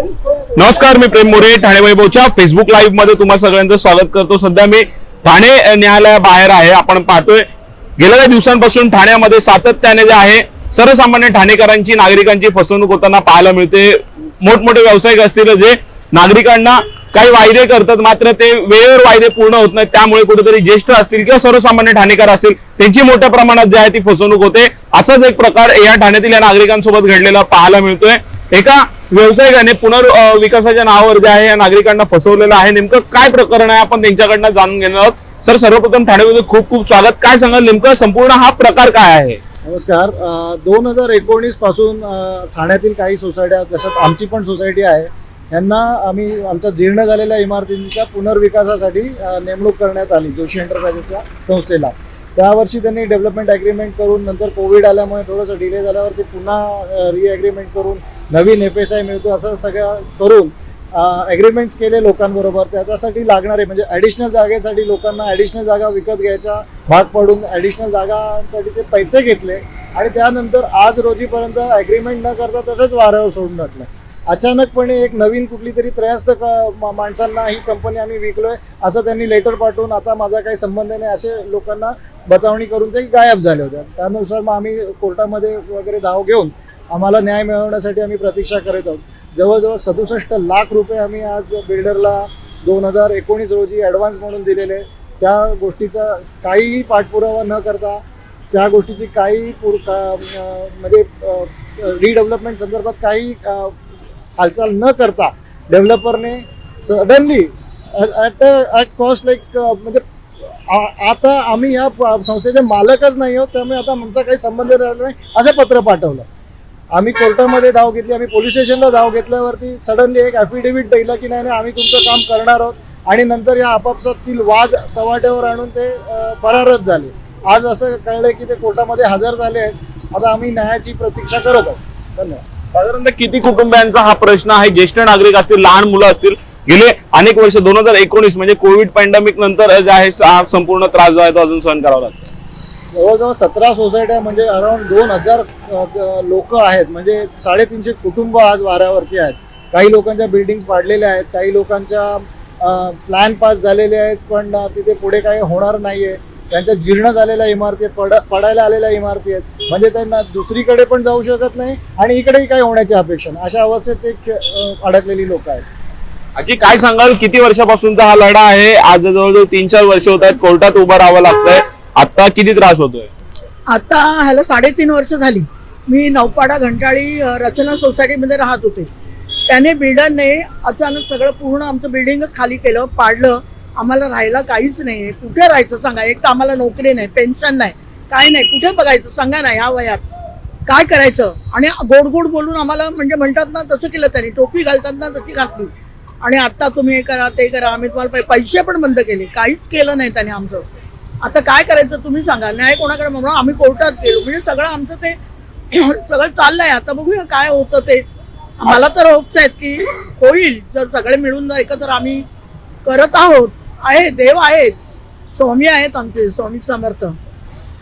नमस्कार मी प्रेम मोरे ठाणे वैभवच्या फेसबुक लाईव्हमध्ये तुम्हा सगळ्यांचं स्वागत करतो. सध्या मी ठाणे न्यायालया न्यायालयाबाहेर आहे. आपण पाहतोय गेल्या दिवसांपासून ठाण्यामध्ये सातत्याने जे आहे सर्वसामान्य ठाणेकरांची नागरिकांची फसवणूक होताना पाहायला मिळते. मोठमोठे व्यावसायिक असतील जे नागरिकांना काही वायदे करतात मात्र ते वेळेवर वायदे पूर्ण होत नाहीत. त्यामुळे कुठेतरी ज्येष्ठ असतील किंवा सर्वसामान्य ठाणेकर असतील त्यांची मोठ्या प्रमाणात जी आहे ती फसवणूक होते. असाच एक प्रकार या ठाण्यातील या नागरिकांसोबत घडलेला पाहायला मिळतोय. एका व्यावसायिकाने पुनर्विकासाच्या नावावर जे आहे या नागरिकांना फसवलेलं आहे. नेमकं काय प्रकरण आहे? आपण त्यांच्याकडनं जाणून घेणार आहोत. सर सर्वप्रथम ठाण्यामध्ये खूप खूप स्वागत. काय सांगाल? नेमकं संपूर्ण हा प्रकार काय आहे? नमस्कार. दोन हजार एकोणीसपासून ठाण्यातील काही सोसायट्या जसं आमची पण सोसायटी आहे यांना आम्ही आमच्या जीर्ण झालेल्या इमारतींच्या पुनर्विकासासाठी नेमणूक करण्यात आली जोशी एंटरप्राइजेसच्या संस्थेला. त्यावर्षी त्यांनी डेव्हलपमेंट ॲग्रीमेंट करून नंतर कोविड आल्यामुळे थोडंसं डिले झाल्यावर ते पुन्हा री ॲग्रीमेंट करून नवीन एफ एस आय मिळतो असं सगळं करून ॲग्रीमेंट्स केले लोकांबरोबर. त्याच्यासाठी लागणारे म्हणजे ॲडिशनल जागेसाठी लोकांना ॲडिशनल जागा विकत घ्यायच्या भाग पडून ॲडिशनल जागांसाठी ते पैसे घेतले. आणि त्यानंतर आज रोजीपर्यंत ॲग्रीमेंट न करता तसंच वाऱ्यावर सोडून टाकलं. अचानकपणे एक नवीन कुठली तरी त्रयस्थ क- माणसांना ही कंपनी आम्ही विकलोय असं त्यांनी लेटर पाठवून आता माझा काही संबंध नाही असे लोकांना बतावणी करून ते गायब झाले होते. त्यानुसार मग आम्ही कोर्टामध्ये वगैरे धाव घेऊन आम्हाला न्याय मिळवण्यासाठी आम्ही प्रतीक्षा करत आहोत. जवळजवळ सदुसष्ट लाख रुपये आम्ही आज बिल्डरला दोन हजार एकोणीस रोजी ॲडव्हान्स म्हणून दिलेले. त्या गोष्टीचा काहीही पाठपुरावा न करता त्या गोष्टीची काही पुर का म्हणजे रिडेव्हलपमेंट संदर्भात काही हालचाल न करता डेव्हलपरने suddenly at at cost like म्हणजे आ- आता आम्ही या प- संस्थेचे मालकच नाही आहोत त्यामुळे आता आमचा काही संबंध राहिला नाही असं पत्र पाठवलं. आम्ही कोर्टामध्ये धाव घेतली आम्ही पोलीस स्टेशनला धाव घेतल्यावरती सडनली एक ॲफिडेव्हिट दिलं की नाही नाही आम्ही तुमचं काम करणार आहोत. आणि नंतर या आपापसातील वाद चव्हाट्यावर आणून ते फरारच झाले. आज असं कळलंय की ते कोर्टामध्ये हजर झाले आहेत. आता आम्ही न्यायाची प्रतीक्षा करत आहोत. धन्यवाद. साधारणतः किती कुटुंबियांचा हा प्रश्न आहे? ज्येष्ठ नागरिक असतील लहान मुलं असतील गेले अनेक वर्ष दोन हजार एकोणीस म्हणजे कोविड पॅन्डेमिक नंतर जे आहे संपूर्ण त्रास जो आहे तो अजून सहन करावा लागतो. जवळजवळ सतरा सोसायट्या म्हणजे अराउंड दोन हजार लोक आहेत. म्हणजे साडेतीनशे कुटुंब आज वाऱ्यावरती आहेत. काही लोकांच्या बिल्डिंग्स पाडलेल्या आहेत काही लोकांच्या प्लॅन पास झालेले आहेत पण तिथे पुढे काही होणार नाहीये. त्यांच्या जीर्ण झालेल्या इमारती आहेत पड पडायला आलेल्या इमारती आहेत. म्हणजे त्यांना दुसरीकडे पण जाऊ शकत नाही आणि इकडेही काही होण्याची अपेक्षा नाही. अशा अवस्थेत ते अडकलेली लोक आहेत. आजी काय सांगाल? किती वर्षापासूनचा हा लढा आहे? आज जवळजवळ तीन चार वर्ष होत आहेत. कोर्टात उभं राहावं लागतंय. आता किती त्रास होतोय? आता ह्याला साडेतीन वर्ष झाली. मी नवपाडा घंटाळी रचना सोसायटीमध्ये राहत होते. त्याने बिल्डरने अचानक सगळं पूर्ण आमचं बिल्डिंग खाली केलं पाडलं. आम्हाला राहायला काहीच नाही कुठे राहायचं सांगा? एक तर आम्हाला नोकरी नाही पेन्शन नाही काय नाही. कुठे बघायचं? सांगा ना ह्या वयात. काय करायचं? आणि गोड गोड बोलून आम्हाला म्हणजे म्हणतात ना तसं केलं त्यांनी. टोपी घालतात ना तशी घातली. आणि आता तुम्ही हे करा ते करा. आम्ही तुम्हाला पैसे पण बंद केले. काहीच केलं नाही त्याने आमचं. आता काय करायचं तुम्ही सांगा. न्याय कोणाकडे म्हणून आम्ही कोर्टात गेलो. म्हणजे सगळं आमचं ते सगळं चाललंय. आता बघूया काय होतं ते. मला तर होप्स आहेत की होईल. जर सगळे मिळून एकत्र आम्ही करत आहोत. आहे देव आहेत. स्वामी आहेत आमचे स्वामी समर्थ.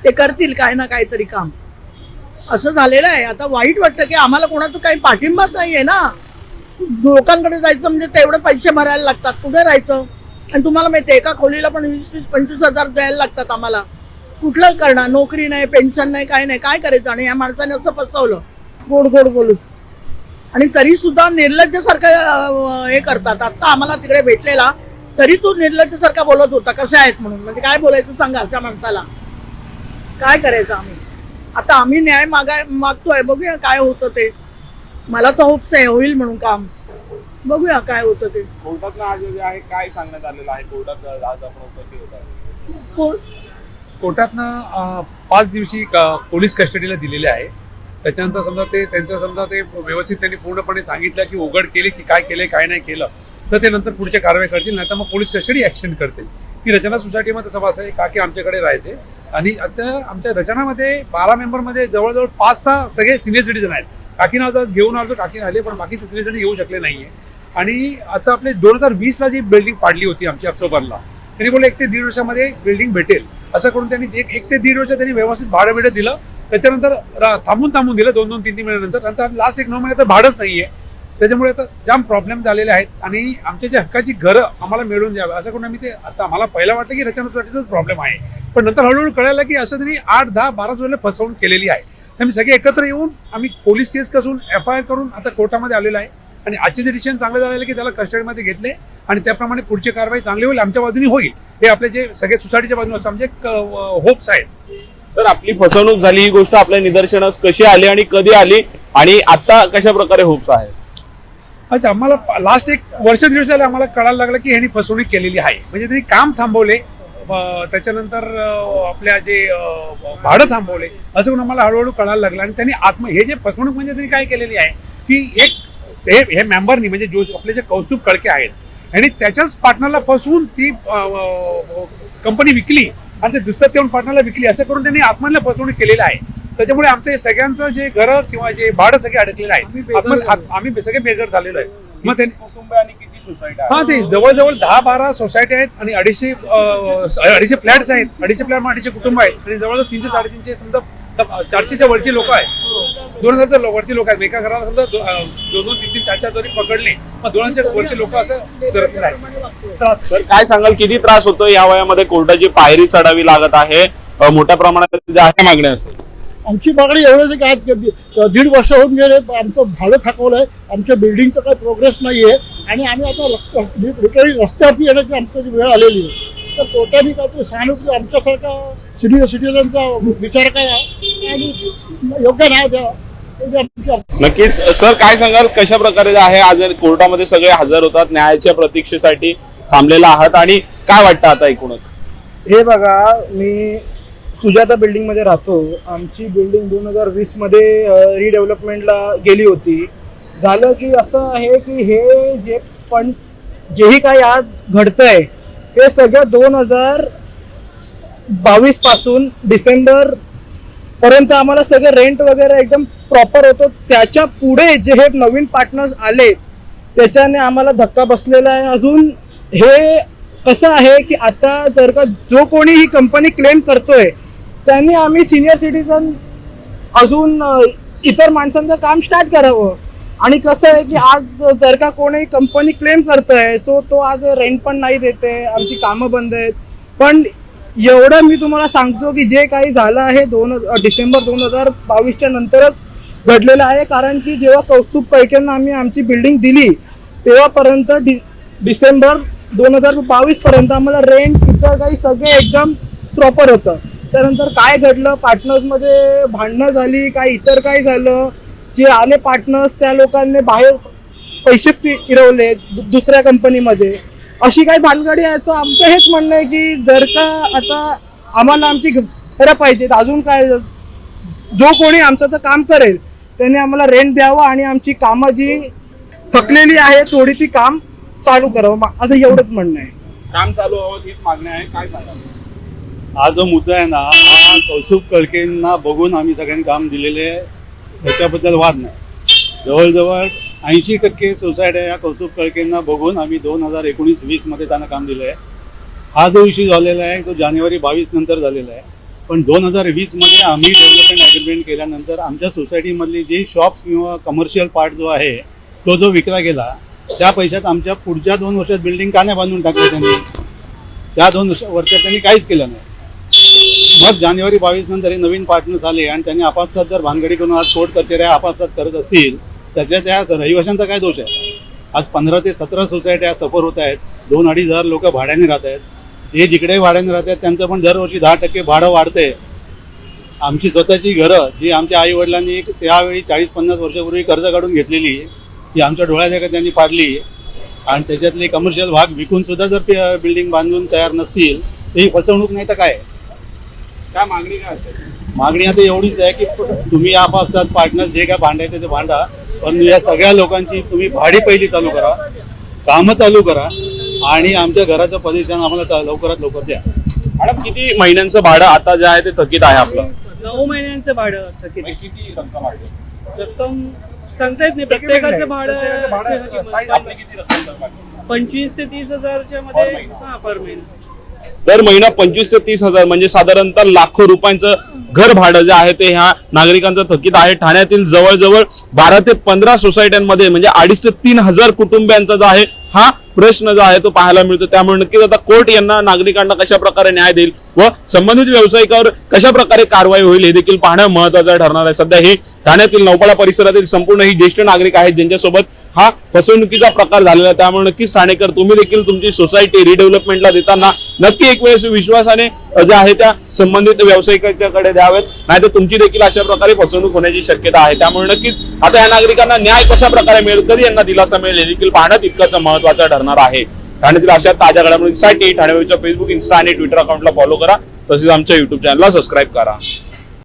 ते करतील काय ना काहीतरी काम. असं झालेलं आहे. आता वाईट वाटतं की आम्हाला कोणाचं काही पाठिंबाच नाहीये ना. लोकांकडे जायचं म्हणजे तेवढे पैसे भरायला लागतात. कुठे राहायचं? आणि तुम्हाला माहिती आहे एका खोलीला पण वीस वीस पंचवीस हजार द्यायला लागतात आम्हाला. कुठलं करणार नोकरी नाही पेन्शन नाही काय नाही काय करायचं? आणि या माणसाने असं फसवलं. गोड गोड बोलून. आणि तरी सुद्धा निर्लज्जसारखं हे करतात. आता आम्हाला तिकडे भेटलेला तरी तो निर्लज्जसारखा बोलत होता कसे आहेत म्हणून? म्हणजे काय बोलायचं सांगा त्या माणसाला. काय करायचं आम्ही? आता आम्ही न्याय मागाय मागतोय बघूया काय होतं ते. मला तर होप्स आहे होईल म्हणून काम. बघूया काय होतं ते. कोर्टात आज जे आहे काय सांगण्यात आलेलं आहे? कोर्टात आज आपण उपस्थित होत कोर्टातनं अं, पाच दिवशी क- पोलीस कस्टडीला दिलेले आहे. त्याच्यानंतर समजा ते त्यांचं समजा ते व्यवस्थित त्यांनी पूर्णपणे सांगितलं की उघड केली की काय केले काय नाही केलं तर ते नंतर पुढच्या कारवाई करतील नाही तर मग पोलीस कस्टडी ऍक्शन करतील. की रचना सोसायटीमध्ये तसं असं आहे काकी आमच्याकडे राहते. आणि आता आमच्या रचनामध्ये बारा मेंबरमध्ये जवळजवळ पाच सहा सगळे सिनियर सिटीजन आहेत. काकीनं आज आज घेऊन आलो काकी आले पण बाकीचे सिनियर सिटीजन येऊ शकले नाहीये. आणि आता आपले दोन हजार वीसला जी बिल्डिंग पाडली होती आमची ऑक्टोबरला त्यांनी बोलले एक ते दीड वर्षामध्ये बिल्डिंग भेटेल. असं करून त्यांनी एक एक ते दीड वर्ष त्यांनी व्यवस्थित भाडं बिडं दिलं. त्याच्यानंतर थांबून थांबून दिलं दोन दोन तीन तीन महिन्यानंतर. नंतर लास्ट एक नऊ महिन्यात तर भाडंच नाहीये. त्याच्यामुळे आता जाम प्रॉब्लेम झालेले आहेत. आणि आमच्या जे हक्काची घरं आम्हाला मिळून द्यावं असं करून आम्ही ते आता आम्हाला पहिला वाटतं की रचनासाठीच प्रॉब्लेम आहे. पण नंतर हळूहळू कळायला की असं त्यांनी आठ दहा बाराच वेळेला फसवणूक केलेली आहे. तर आम्ही सगळे एकत्र येऊन आम्ही पोलीस केस कसून एफ आय आर करून आता कोर्टामध्ये आलेलो आहे. आणि आजचे जे डिसिजन चांगलं झालेलं की त्याला कस्टडीमध्ये घेतले आणि त्याप्रमाणे पुढची कारवाई चांगली होईल आमच्या बाजूने होईल. हे आपले जे सगळे सोसायटीच्या बाजूने असं आमचे होप्स आहेत. सर आपली फसवणूक झाली ही गोष्ट आपल्या निदर्शनास कशी आली आणि कधी आली आणि आता कशा प्रकारे होप्स आहे अच्छा आम्हाला लास्ट एक वर्ष दीड झाले आम्हाला कळायला लागलं की ह्यांनी फसवणूक केलेली आहे. म्हणजे त्यांनी काम थांबवले त्याच्यानंतर आपल्या जे भाडं थांबवले असं करून आम्हाला हळूहळू कळायला लागलं आणि त्यांनी आत्म हे जे फसवणूक म्हणजे त्यांनी काय केलेली आहे की एक सेफ हे मेंबरनी म्हणजे जो आपले जे कौस्तुभ कळके आहेत. आणि त्याच्याच पार्टनरला फसवून ती कंपनी विकली आणि ते दुसऱ्या तेवढ पार्टनरला विकली असं करून त्यांनी आत्माला फसवणूक केलेलं आहे. त्याच्यामुळे आमचं हे सगळ्यांचं जे घर किंवा जे भाडं सगळे अडकलेलं आहे. आम्ही सगळे बेघर झालेलो आहे. मग त्यांनी कुटुंब आणि किती सोसायटी हा ते जवळजवळ दहा बारा सोसायटी आहेत आणि अडीचशे अडीचशे फ्लॅट्स आहेत. अडीचशे फ्लॅट अडीचशे कुटुंब आहेत. आणि जवळजवळ तीनशे साडेतीनशे समजा चारशेच्या वरची लोक आहेत. दोन हजारच्या लो- वरती लोक आहेत एका घराला समजा दोन दोन तीन तीन चार चार जरी पकडले मग दोन हजार वरची लोक असं काय सांगाल किती त्रास होतो या वयामध्ये? कोर्टाची पायरी चढावी लागत आहे. मोठ्या प्रमाणात ज्या आहे मागण्या असतील आमची मागणी एवढंच आहे की आज दी- दीड वर्ष होऊन गेले आमचं भाडं थकवलंय आमच्या बिल्डिंगचं काही प्रोग्रेस नाही आहे आणि आम्ही आता लिटरली रस्त्यावरती येण्याची आमची वेळ आलेली आहे. तर कोर्टाने काहीतरी सहानुभूती आमच्यासारखा सिनियर सिटीजनचा विचार करा आणि योग्य न्याय द्यावा. नक्कीच. सर काय सांगाल? कशा प्रकारे आहे? आज कोर्टामध्ये सगळे हजर होतात. न्यायाच्या प्रतीक्षेसाठी थांबलेला आहात आणि काय वाटतं आता एकूणच? हे बघा मी सुजाता बिल्डिंगमध्ये राहतो. आमची बिल्डिंग दोन हजार वीसमध्ये रिडेव्हलपमेंटला गेली होती. झालं की असं आहे की हे जे पण जेही काय आज घडतंय हे सगळं दोन हजार बावीसपासून डिसेंबर पर्यंत आम्हाला सगळं रेंट वगैरे एकदम प्रॉपर होतो. त्याच्या पुढे जे हे नवीन पार्टनर्स आले त्याच्याने आम्हाला धक्का बसलेला आहे. अजून हे कसं आहे की आता जर का जो कोणी ही कंपनी क्लेम करतोय त्यांनी आम्ही सिनियर सिटीजन अजून इतर माणसांचं काम स्टार्ट करावं. आणि कसं आहे की आज जर का कोणी कंपनी क्लेम करतोय सो तो आज रेंट पण नाही देते आमची कामं बंद आहेत. पण एवढं मी तुम्हाला सांगतो की जे काही झालं आहे दोन डिसेंबर दोन हजार बावीसच्या नंतरच घडलेलं आहे. कारण की जेव्हा कौस्तुभ पैकेंना आम्ही आमची बिल्डिंग दिली तेव्हापर्यंत डि डिसेंबर दोन हजार बावीस पर्यंत आम्हाला रेंट इतर काही सगळे एकदम प्रॉपर होतं. त्यानंतर काय घडलं? पार्टनर्समध्ये भांडणं झाली काय इतर काय झालं. जे आले पार्टनर्स त्या लोकांनी बाहेर पैसे फिरवले दु- दुसऱ्या कंपनीमध्ये अशी काही भानगडी आहे. तर आमचं हेच म्हणणं आहे की जर का आता आम्हाला आमची घरं पाहिजेत अजून काय जो कोणी आमचं काम करेल त्याने आम्हाला रेंट द्यावं आणि आमची कामं जी थकलेली आहे थोडी ती काम चालू करावं. असं आता एवढंच म्हणणं आहे. काम चालू हवं हीच मागणी आहे. काय सांगाल? हा जो मुद्दा आहे ना हा कौस्तुभ कळकेंना बघून आम्ही सगळ्यांनी काम दिलेले आहे. त्याच्याबद्दल वाद नाही. जवळजवळ ऐंशी टक्के सोसायट्या या कौस्तुभ कळकेंना बघून आम्ही दोन हजार एकोणीस वीसमध्ये त्यांना काम दिलं आहे. हा जो इश्यू झालेला आहे तो जानेवारी बावीस नंतर झालेला आहे. पण दोन हजार वीसमध्ये आम्ही डेव्हलपमेंट ॲग्रीमेंट केल्यानंतर आमच्या सोसायटीमधली जी शॉप्स किंवा कमर्शियल पार्ट जो आहे तो जो विकला गेला त्या पैशात आमच्या पुढच्या दोन वर्षात बिल्डिंग का नाही बांधून टाकली त्यांनी? त्या दोन वर्ष- वर्षात त्यांनी काहीच केलं नाही. मग जानेवारी बावीस नंतर हे नवीन पार्टनर्स आले आणि त्यांनी आपापसात जर भानगडी करून आज कोर्ट कचेऱ्या आपापसात करत असतील त्याच्या त्या रहिवाशांचा काय दोष आहे? आज पंधरा ते सतरा सोसायट्या सफर होत आहेत. दोन अडीच हजार लोक भाड्याने राहत आहेत. जे जिकडे भाड्याने राहत आहेत त्यांचं पण दरवर्षी दहा टक्के भाडं वाढतंय. आमची स्वतःची घरं जी आमच्या आई वडिलांनी त्यावेळी चाळीस पन्नास वर्षापूर्वी कर्ज काढून घेतलेली ती आमच्या डोळ्यादेखत त्यांनी पाडली. आणि त्याच्यातले कमर्शियल भाग विकून सुद्धा जर बिल्डिंग बांधून तयार नसतील तर ही फसवणूक नाही तर काय? काय मागणी काय मागणी आता एवढीच आहे की तुम्ही आपापसात पार्टनर्स जे काय भांडायचे ते भांडा. पण या सगळ्या लोकांची तुम्ही भाडी पहिली चालू करा कामं चालू करा आणि आमच्या घराचं पजेशन आम्हाला त- लवकरात लवकर द्या. मॅडम किती महिन्यांचं भाडं आता जे आहे ते थकीत आहे आपलं? नऊ महिन्यांचं भाडं थकीत म्हणजे किती रक्कम आहे? रक्कम सांगता येत नाही. प्रत्येकाचं भाडं? पंचवीस ते तीस हजारच्या मध्ये महिना. हा पर महिना. दर महिना पंचवीस ते तीस हजार म्हणजे साधारणतः लाखो रुपयांचं घर भाडं जे आहे ते ह्या नागरिकांचं थकीत आहे. ठाण्यातील जवळजवळ बारा ते पंधरा सोसायट्यांमध्ये म्हणजे अडीच ते तीन हजार कुटुंबियांचा जो आहे हा प्रश्न जो आहे तो पाहायला मिळतो. त्यामुळे नक्कीच आता कोर्ट यांना नागरिकांना कशा प्रकारे न्याय देईल व संबंधित व्यावसायिकावर कशा प्रकारे कारवाई होईल हे देखील पाहणं महत्वाचं ठरणार आहे. सध्या हे ठाण्यातील नौपाडा परिसरातील संपूर्ण ही ज्येष्ठ नागरिक आहेत ज्यांच्यासोबत हा फसवणुकीचा प्रकार झालेला त्यामुळे नक्कीच ठाणेकर तुम्ही देखील तुमची सोसायटी रिडेव्हलपमेंटला देताना नक्की एक वेळेस विश्वासाने ज्या जे आहे त्या संबंधित व्यावसायिकांच्याकडे द्यावेत. नाहीतर तुमची देखील अशा प्रकारे फसवणूक होण्याची शक्यता आहे. त्यामुळे नक्कीच आता या नागरिकांना न्याय कशा प्रकारे मिळेल कधी यांना दिलासा मिळेल हे देखील पाहणं तितकंच महत्वाचं ठरणार आहे. ठाण्यातील अशा ताज्या घडामोडींसाठी ठाणेच्या फेसबुक इन्स्टा आणि ट्विटर अकाउंटला फॉलो करा. तसेच आमच्या युट्यूब चॅनलला सबस्क्राईब करा.